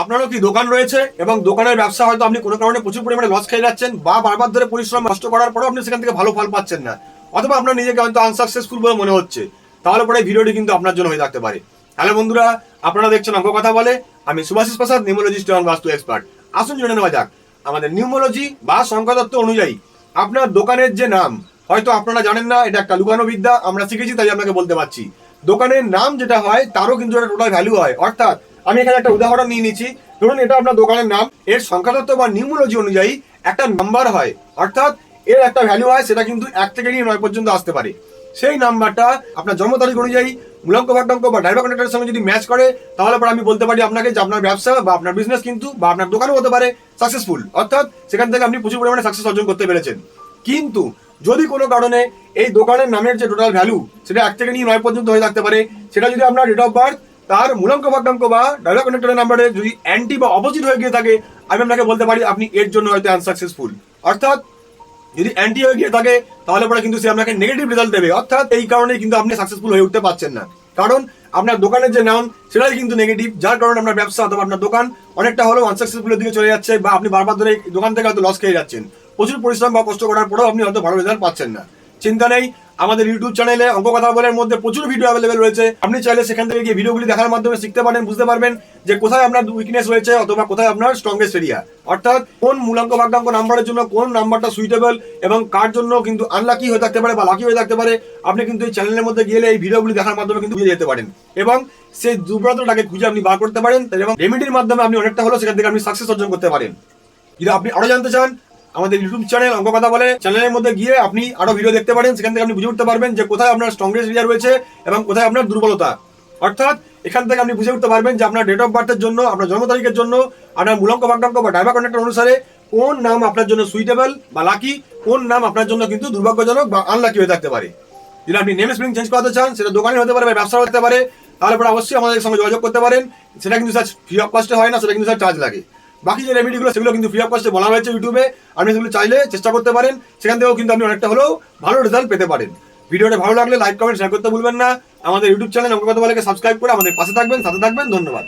আপনারও কি দোকান রয়েছে এবং দোকানের ব্যবসা হয়তো আপনি কোনো কারণে প্রচুর পরিমাণে লস খেয়ে যাচ্ছেন বা বারবার ধরে পরিশ্রম নষ্ট করার পরেও আপনি সেখান থেকে ভালো ফল পাচ্ছেন না, অথবা আপনার নিজেকে হয়তো আনসাকসেসফুল বলে মনে হচ্ছে, তাহলে পরে ভিডিওটি কিন্তু আপনার জন্য হয়ে থাকতে পারে। হ্যালো বন্ধুরা, আপনারা দেখছেন অঙ্ক কথা বলে, আমি সুভাষিস প্রসাদ, নিউমোলজিস্ট এবং বাস্তু এক্সপার্ট আসুন জেনে নেওয়া যাক, আমাদের নিউমোলজি বা সংখ্যাতত্ত্ব অনুযায়ী আপনার দোকানের যে নাম, হয়তো আপনারা জানেন না, এটা একটা লুকানো বিদ্যা আমরা শিখেছি, তাই আপনাকে বলতে পারছি। দোকানের নাম যেটা হয়, তারও কিন্তু একটা টোটাল ভ্যালু হয়, অর্থাৎ আমি এখানে একটা উদাহরণ নিয়ে নিচ্ছি। ধরুন এটা আপনার দোকানের নাম। এর সংখ্যাতত্ত্ব বা নিউমোলজি অনুযায়ী একটা নাম্বার হয়। অর্থাৎ এর একটা ভ্যালু হয়, সেটা কিন্তু এক থেকে নিয়ে নয় পর্যন্ত আসতে পারে। সেই নাম্বারটা আপনার জন্ম তারিখ অনুযায়ী মূলাঙ্ক ভাগ্যাঙ্ক বা ড্রাইভার কন্ট্রাক্টের সঙ্গে যদি ম্যাচ করে, তাহলে পরে আমি বলতে পারি আপনাকে যে আপনার ব্যবসা বা আপনার বিজনেস কিন্তু বা আপনার দোকানও হতে পারে সাকসেসফুল অর্থাৎ সেখান থেকে আপনি প্রচুর পরিমাণে সাকসেস অর্জন করতে পেরেছেন। কিন্তু যদি কোনো কারণে এই দোকানের নামের যে টোটাল ভ্যালু সেটা এক থেকে নিয়ে নয় পর্যন্ত হয়ে থাকতে পারে, সেটা যদি আপনার ডেট অফ বার্থ তার মূলাঙ্ক ভাগ্যাঙ্ক বা ড্রাইভার কন্ট্রাক্টরের নাম্বারে যদি অ্যান্টি বা অপোজিট হয়ে গিয়ে থাকে, আমি আপনাকে বলতে পারি আপনি এর জন্য হয়তো আনসাকসেসফুল অর্থাৎ যদি অ্যান্টি হয়ে গিয়ে থাকে, তাহলে পরে কিন্তু সে আপনাকে নেগেটিভ রেজাল্ট দেবে। অর্থাৎ এই কারণে কিন্তু আপনি সাকসেসফুল হয়ে উঠতে পারছেন না। কারণ আপনার দোকানের যে নাম সেটাই কিন্তু নেগেটিভ যার কারণে আপনার ব্যবসা অথবা আপনার দোকান অনেকটা হলেও আনসাকসেসফুলের দিকে চলে যাচ্ছে বা আপনি বারবার ধরে দোকান থেকে হয়তো লস খেয়ে যাচ্ছেন। প্রচুর পরিশ্রম বা কষ্ট করার পরেও আপনি হয়তো ভালো রেজাল্ট পাচ্ছেন না। চিন্তা নেই আমাদের ইউটিউব চ্যানেলে অঙ্ক কথা বলার মধ্যে প্রচুর ভিডিও অ্যাভেলেবেল রয়েছে। আপনি চাইলে সেখান থেকে গিয়ে ভিডিওগুলি দেখার মাধ্যমে শিখতে পারেন, বুঝতে পারবেন যে কোথায় আপনার উইকনেস রয়েছে অথবা কোথায় আপনার স্ট্রংগেস্ট এরিয়া অর্থাৎ কোন মূলাঙ্ক ভাগ্যাঙ্ক নাম্বারের জন্য কোন নাম্বারটা সুইটেবল এবং কার জন্য কিন্তু আনলাকি হয়ে থাকতে পারে বা লাকি হয়ে থাকতে পারে, আপনি কিন্তু এই চ্যানেলের মধ্যে গেলে এই ভিডিওগুলি দেখার মাধ্যমে কিন্তু বুঝে যেতে পারেন। এবং সেই দুর্বলতাটাকে খুঁজে আপনি বার করতে পারেন এবং রেমেডির মাধ্যমে আপনি অনেকটা হলেও সেখান থেকে আপনি সাকসেস অর্জন করতে পারেন। যদি আপনি আরও জানতে চান আমাদের ইউটিউব চ্যানেল অঙ্ক কথা বলে চ্যানেলের মধ্যে গিয়ে আপনি আরও ভিডিও দেখতে পারেন, সেখান থেকে আপনি বুঝে উঠতে পারবেন যে কোথায় আপনার স্ট্রংগেস্ট এরিয়া রয়েছে এবং কোথায় আপনার দুর্বলতা। অর্থাৎ এখান থেকে আপনি বুঝে উঠতে পারবেন যে আপনার ডেট অফ বার্থের জন্য, আপনার জন্ম তারিখের জন্য, আপনার মূলাঙ্ক ভাগ্যাঙ্ক বা ড্রাইভার কন্ট্রাক্টর অনুসারে কোন নাম আপনার জন্য সুইটেবল বা লাকি কোন নাম আপনার জন্য কিন্তু দুর্ভাগ্যজনক বা আনলাকি হয়ে থাকতে পারে। যদি আপনি নেম স্প্রিং চেঞ্জ করাতে চান, সেটা দোকানে হতে পারে বা ব্যবসা হতে পারে, তাহলে পরে অবশ্যই আমাদের সঙ্গে যোগাযোগ করতে পারেন। সেটা কিন্তু স্যার ফ্রি অফ কস্টে হয় না, সেটা কিন্তু স্যার চার্জ লাগে। বাকি যে রেমেডিগুলো সেগুলো কিন্তু ফ্রি অফ কস্টে বলা হয়েছে ইউটিউবে আপনি সেগুলো চাইলে চেষ্টা করতে পারেন। সেখান থেকেও কিন্তু আপনি অনেকটা হলেও ভালো রেজাল্ট পেতে পারেন। ভিডিওটা ভালো লাগলে লাইক কমেন্ট শেয়ার করতে ভুলবেন না। আমাদের ইউটিউব চ্যানেল অঙ্ক কথা বলে সাবস্ক্রাইব করে আমাদের পাশে থাকবেন, সাথে থাকবেন। ধন্যবাদ।